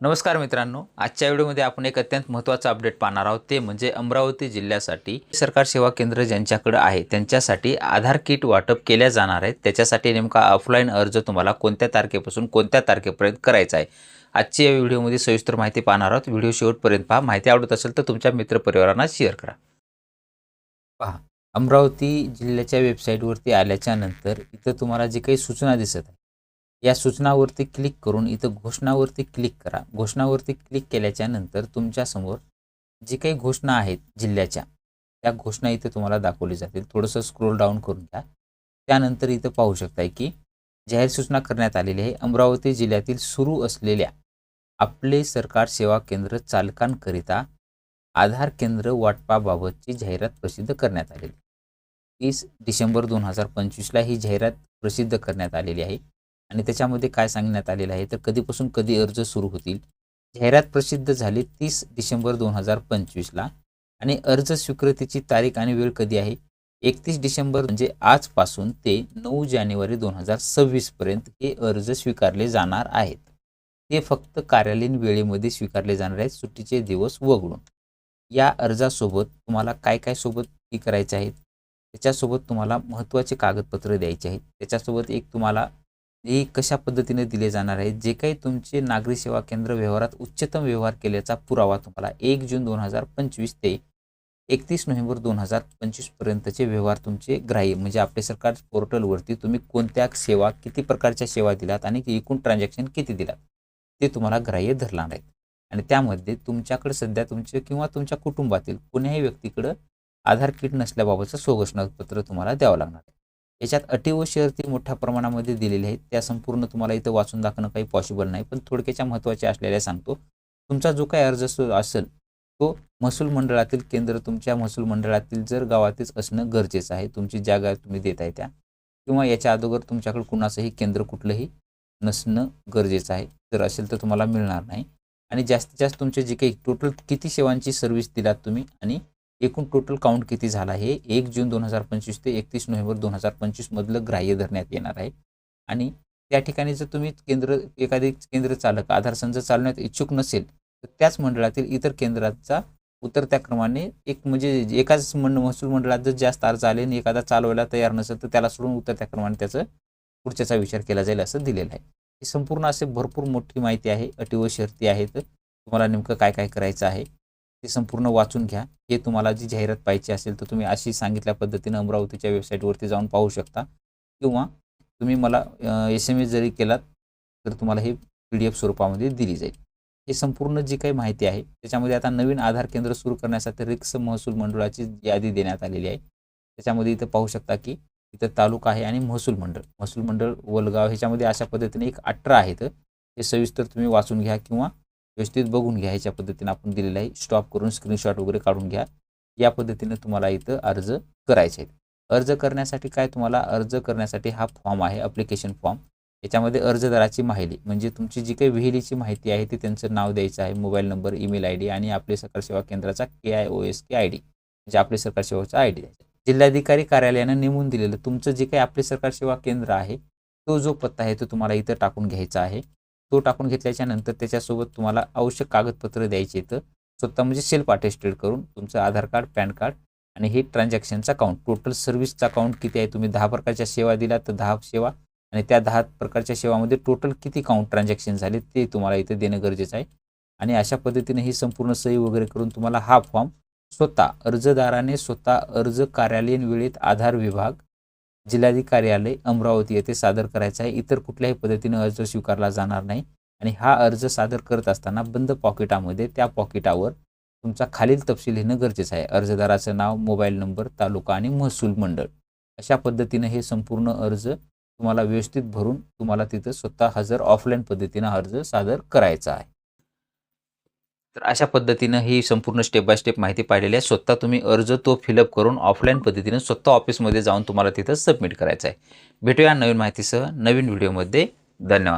नमस्कार मित्रांनो आजच्या व्हिडिओमध्ये आपण एक अत्यंत महत्त्वाचा अपडेट पाहणार आहोत. ते म्हणजे अमरावती जिल्ह्यासाठी सरकार सेवा केंद्र ज्यांच्याकडे आहे त्यांच्यासाठी आधार किट वाटप केल्या जाणार आहेत. त्याच्यासाठी नेमका ऑफलाईन अर्ज तुम्हाला कोणत्या तारखेपासून कोणत्या तारखेपर्यंत करायचा आहे? आजची या व्हिडिओमध्ये सविस्तर माहिती पाहणार आहोत. व्हिडिओ शेवटपर्यंत पहा. माहिती आवडत असेल तर तुमच्या मित्रपरिवारांना शेअर करा. पहा अमरावती जिल्ह्याच्या वेबसाईटवरती आल्याच्यानंतर इथं तुम्हाला जी काही सूचना दिसत आहे या सूचनावरती क्लिक करून इथं घोषणावरती क्लिक करा. घोषणावरती क्लिक केल्याच्यानंतर तुमच्यासमोर जी काही घोषणा आहेत जिल्ह्याच्या त्या घोषणा इथं तुम्हाला दाखवली जातील. थोडंसं स्क्रोल डाऊन करून घ्या. त्यानंतर इथं पाहू शकताय की जाहीर सूचना करण्यात आलेली आहे. अमरावती जिल्ह्यातील सुरू असलेल्या आपले सरकार सेवा केंद्र चालकांकरिता आधार केंद्र वाटपाबाबतची जाहिरात प्रसिद्ध करण्यात आलेली तीस डिसेंबर दोन हजार पंचवीसला ही जाहिरात प्रसिद्ध करण्यात आलेली आहे. आणि त्याच्यामध्ये काय सांगण्यात आलेलं आहे तर कधीपासून कधी अर्ज सुरू होतील? जाहिरात प्रसिद्ध झाली तीस डिसेंबर दोन हजार पंचवीसला. आणि अर्ज स्वीकृतीची तारीख आणि वेळ कधी आहे? एकतीस डिसेंबर म्हणजे आजपासून ते नऊ जानेवारी दोन हजार सव्वीसपर्यंत हे अर्ज स्वीकारले जाणार आहेत. ते फक्त कार्यालयीन वेळेमध्ये स्वीकारले जाणार आहेत सुट्टीचे दिवस वगळून. या अर्जासोबत तुम्हाला काय काय सोबत हे करायचे आहेत? त्याच्यासोबत तुम्हाला महत्त्वाचे कागदपत्र द्यायचे आहेत. त्याच्यासोबत एक तुम्हाला हे कशा पद्धतीने दिले जाणार आहे? जे काही तुमचे नागरी सेवा केंद्र व्यवहारात उच्चतम व्यवहार केल्याचा पुरावा तुम्हाला एक जून दोन हजार पंचवीस ते एकतीस नोव्हेंबर दोन हजार पंचवीसपर्यंतचे व्यवहार तुमचे ग्राह्य म्हणजे आपले सरकार पोर्टलवरती तुम्ही कोणत्या सेवा किती प्रकारच्या सेवा दिलात आणि एकूण ट्रान्झॅक्शन किती दिलात ते तुम्हाला ग्राह्य धरणार आहेत. आणि त्यामध्ये तुमच्याकडे सध्या तुमचे किंवा तुमच्या कुटुंबातील कोण्याही व्यक्तीकडं आधार किट नसल्याबाबतचं स्वघोषणापत्र तुम्हाला द्यावं लागणार आहे. याच्यात अटी व शर्ती मोठ्या प्रमाणामध्ये दिलेल्या आहेत. त्या संपूर्ण तुम्हाला इथं वाचून दाखवणं काही पॉसिबल नाही. पण थोडक्याच्या महत्त्वाच्या असलेल्या सांगतो. तुमचा जो काही अर्ज असेल तो महसूल मंडळातील केंद्र तुमच्या महसूल मंडळातील जर गावातच असणं गरजेचं आहे तुमची जागा तुम्ही देत आहे त्या किंवा याच्या अगोदर तुमच्याकडे कुणाचंही केंद्र कुठलंही नसणं गरजेचं आहे. जर असेल तर तुम्हाला मिळणार नाही. आणि जास्तीत जास्त तुमचे जे काही टोटल किती सेवांची सर्व्हिस दिलात तुम्ही आणि एकूण टोटल काउंट किती झाला हे एक जून दोन हजार पंचवीस ते एकतीस नोव्हेंबर दोन हजार पंचवीसमधलं ग्राह्य धरण्यात येणार आहे. आणि त्या ठिकाणी जर तुम्ही केंद्र एखादे केंद्र चालक आधार संच चालवण्यात इच्छुक नसेल तर त्याच मंडळातील इतर केंद्राचा उतरत्या क्रमाने एक म्हणजे एकाच मंड महसूल मंडळात जर जास्त अर्ज आले आणि एखादा चालवायला तयार नसेल तर त्याला सोडून उतरत्या क्रमाने त्याचं पुढच्याचा विचार केला जाईल असं दिलेलं आहे. ही संपूर्ण असे भरपूर मोठी माहिती आहे. अटी व शर्ती आहेत. तुम्हाला नेमकं काय काय करायचं आहे? ते संपूर्ण वाचून घ्या. हे तुम्हाला जी जाहिरात पाहिजे असेल तर तुम्ही अशी सांगितल्या पद्धतीनं अमरावतीच्या वेबसाईटवरती जाऊन पाहू शकता. किंवा तुम्ही मला एस एम एस जरी केलात तर तुम्हाला हे पी डी एफ स्वरूपामध्ये दिली जाईल. हे संपूर्ण जी काही माहिती आहे त्याच्यामध्ये आता नवीन आधार केंद्र सुरू करण्यासाठी रिक्स महसूल मंडळाची यादी देण्यात आलेली आहे. त्याच्यामध्ये इथं पाहू शकता की इथं तालुका आहे आणि महसूल मंडळ. महसूल मंडळ वलगाव ह्याच्यामध्ये अशा पद्धतीने एक अठरा आहेत. हे सविस्तर तुम्ही वाचून घ्या किंवा व्यवस्थित बघून घ्या ह्याच्या पद्धतीने आपण दिलेलं आहे. स्टॉप करून स्क्रीनशॉट वगैरे काढून घ्या. या पद्धतीने तुम्हाला इथं अर्ज करायचे आहेत. अर्ज करण्यासाठी काय तुम्हाला? अर्ज करण्यासाठी हा फॉर्म आहे अप्लिकेशन फॉर्म याच्यामध्ये अर्जदाराची माहिती म्हणजे तुमची जी काही विहिरीची माहिती आहे ती त्यांचं नाव द्यायचं आहे mobile number email I D आणि आपले सरकार सेवा केंद्राचा K I O S K I D म्हणजे आपले सरकार सेवाचा आय डी द्यायचा जिल्हाधिकारी कार्यालयानं नेमून दिलेलं तुमचं जे काही आपले सरकार सेवा केंद्र आहे तो जो पत्ता आहे तो तुम्हाला इथं टाकून घ्यायचा आहे. तो टाकून घेतल्याच्या नंतर त्याच्यासोबत तुम्हाला आवश्यक कागदपत्र द्यायचे तर स्वतः म्हणजे सेल्फ अटेस्टेड करून तुमचं आधार कार्ड पॅन कार्ड आणि हे ट्रान्झॅक्शनचा काउंट टोटल सर्व्हिसचा काउंट किती आहे? तुम्ही दहा प्रकारच्या सेवा दिल्या तर दहा सेवा आणि त्या दहा प्रकारच्या सेवामध्ये टोटल किती काउंट ट्रान्झॅक्शन झाले ते तुम्हाला इथे देणं गरजेचं आहे. आणि अशा पद्धतीने ही संपूर्ण सही वगैरे करून तुम्हाला हा फॉर्म स्वतः अर्जदाराने स्वतः अर्ज कार्यालयीन वेळेत आधार विभाग जिल्हाधिकारी कार्यालय अमरावती येथे सादर करायचा आहे. इतर कुठल्याही पद्धतीने अर्ज स्वीकारला जाणार नाही आणि हा अर्ज सादर करत असताना बंद पॉकेटामध्ये त्या पॉकेटावर तुमचा खालील तपशील लिहिणं गरजेचं आहे. अर्जदाराचं नाव मोबाईल नंबर तालुका आणि महसूल मंडळ. अशा पद्धतीनं हे संपूर्ण अर्ज तुम्हाला व्यवस्थित भरून तुम्हाला तिथं स्वतः हजर ऑफलाईन पद्धतीनं अर्ज सादर करायचा आहे. तर अशा पद्धतीनं ही संपूर्ण स्टेप बाय स्टेप माहिती पाहिलेली आहे. स्वतः तुम्ही अर्ज तो फिलअप करून ऑफलाईन पद्धतीनं स्वतः ऑफिसमध्ये जाऊन तुम्हाला तिथं सबमिट करायचं आहे. भेटूया नवीन माहितीसह नवीन व्हिडिओमध्ये धन्यवाद.